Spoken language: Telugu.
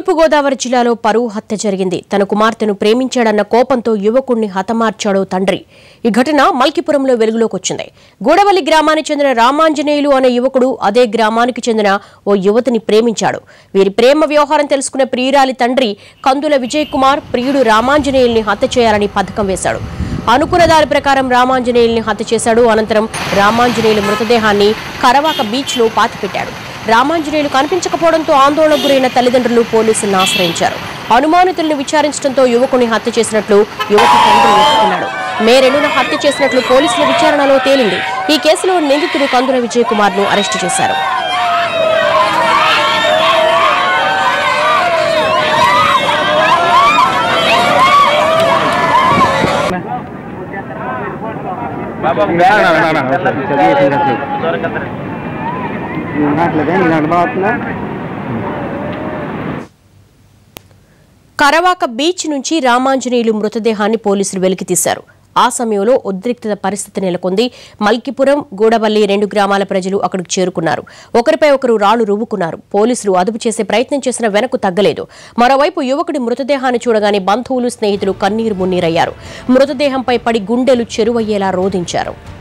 తూర్పుగోదావరి జిల్లాలో పరువు హత్య జరిగింది. తన కుమార్తెను ప్రేమించాడన్న కోపంతో యువకుణ్ణి హతమార్చాడో తండ్రి. ఈ ఘటన మల్కిపురంలో వెలుగులోకి వచ్చింది. గూడవల్లి గ్రామానికి చెందిన రామాంజనేయులు అనే యువకుడు అదే గ్రామానికి చెందిన ఓ యువతిని ప్రేమించాడు. వీరి ప్రేమ వ్యవహారం తెలుసుకున్న ప్రియురాలి తండ్రి కందుల విజయ్ కుమార్ ప్రియుడు రామాంజనేయుల్ని హత్య చేయాలని పథకం వేశాడు. అనుకున్న దాని ప్రకారం రామాంజనేయుల్ని హత్య చేశాడు. అనంతరం రామాంజనేయుల మృతదేహాన్ని కరవాక బీచ్లో పాతిపెట్టాడు. రామాంజనేయులు కనిపించకపోవడంతో ఆందోళనకు గురైన తల్లిదండ్రులు పోలీసులను ఆశ్రయించారు. అనుమానితులను విచారించడంతో యువకుని హత్య చేసినట్లు యువతి తండ్రి ఒప్పుకున్నాడు మే రెండున హత్య చేసినట్లు పోలీసుల విచారణలో తేలింది. ఈ కేసులో నిందితుడు కందుల విజయ్ కుమార్ను అరెస్టు చేశారు అనుభవస్తున్నా కరవాక బీచ్ నుంచి రామాంజనేయులు మృతదేహాన్ని పోలీసులు వెలికితీశారు ఆ సమయంలో ఉద్రిక్తత పరిస్థితి నెలకొంది. మల్కిపురం గూడవల్లి రెండు గ్రామాల ప్రజలు అక్కడికి చేరుకున్నారు. ఒకరిపై ఒకరు రాళ్ళు రువ్వుకున్నారు. పోలీసులు అదుపు చేసే ప్రయత్నం చేసినా వెనక్కు తగ్గలేదు. మరోవైపు యువకుడి మృతదేహాన్ని చూడగానే బంధువులు స్నేహితులు కన్నీరు మున్నీరయ్యారు. మృతదేహంపై పడి గుండెలు చెరువయ్యేలా రోధించారు.